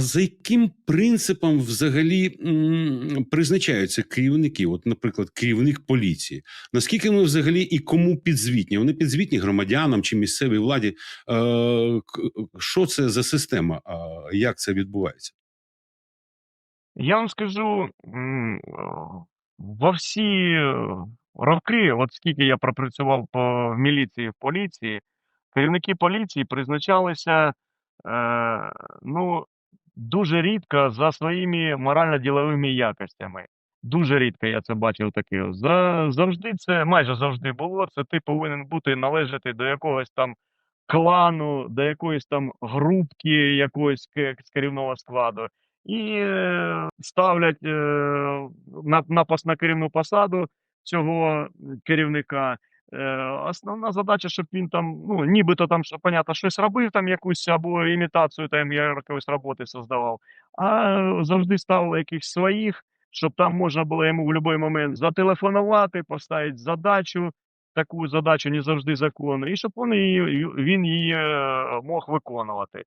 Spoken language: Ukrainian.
За яким принципом взагалі м, призначаються керівники? От, наприклад, керівник поліції. Наскільки вони взагалі і кому підзвітні? Вони підзвітні громадянам чи місцевій владі? Е, що це за система? Як це відбувається? Я вам скажу, во всі роки, от скільки я пропрацював по міліції, в поліції, керівники поліції призначалися, е, ну, дуже рідко за своїми морально-діловими якостями. Дуже рідко я це бачив таке. За, завжди це, майже завжди було. Це ти повинен бути належати до якогось там клану, до якоїсь там групки якоїсь керівного складу. І е, ставлять е, на, на, на керівну посаду цього керівника. Е, основна задача, щоб він там, ну, нібито там, що, понятно, щось робив, там якусь або імітацію там якоїсь роботи создавав, а завжди ставили якихось своїх, щоб там можна було йому в будь-який момент зателефонувати, поставити задачу, таку задачу не завжди законну, і щоб він її, він її е, мог виконувати.